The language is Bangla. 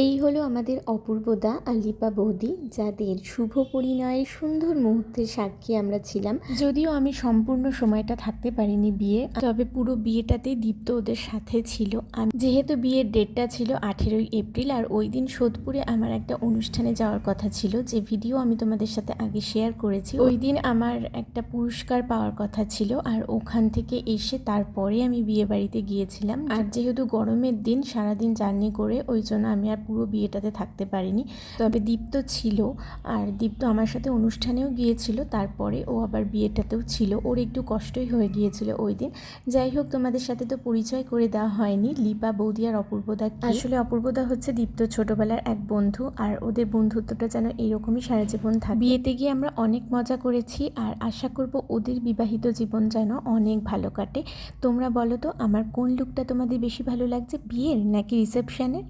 এই হলো আমাদের অপূর্বদা আর লিপা বৌদি, যাদের শুভ পরিণয়ের সুন্দর মুহূর্তের সাক্ষী আমরা ছিলাম। যদিও আমি সম্পূর্ণ সময়টা থাকতে পারিনি বিয়ে, তবে পুরো বিয়েটাতেই দীপ্ত ওদের সাথে ছিল। আমি যেহেতু বিয়ের ডেটটা ছিল আঠেরোই এপ্রিল, আর ওই দিন সোদপুরে আমার একটা অনুষ্ঠানে যাওয়ার কথা ছিল, যে ভিডিও আমি তোমাদের সাথে আগে শেয়ার করেছি। ওই দিন আমার একটা পুরস্কার পাওয়ার কথা ছিল, আর ওখান থেকে এসে তারপরে আমি বিয়ে বাড়িতে গিয়েছিলাম। আর যেহেতু গরমের দিন, সারাদিন জার্নি করে, ওই জন্য আমি আর পুরো বিয়েটাতে থাকতে পারিনি। তবে দীপ্ত ছিল আর দীপ্ত আমার সাথে অনুষ্ঠানেও গিয়েছিল তারপরে ও আবার বিয়েটাতেও ছিল। ওর একটু কষ্টই হয়ে গিয়েছিল ওই দিন। যাই হোক তোমাদের সাথে তো পরিচয় করে দেওয়া হয়নি। লিপা বৌদি আর অপূর্বদা আসলে অপূর্বদা হচ্ছে দীপ্ত ছোটবেলার এক বন্ধু আর ওদের বন্ধুত্বটা যেন এরকমই সারা জীবন থাকে। বিয়েতে গিয়ে আমরা অনেক মজা করেছি আর আশা করব ওদের বিবাহিত জীবন যেন অনেক ভালো কাটে। তোমরা বলো তো আমার কোন লুকটা তোমাদের বেশি ভালো লাগছে বিয়ের নাকি রিসেপশনের?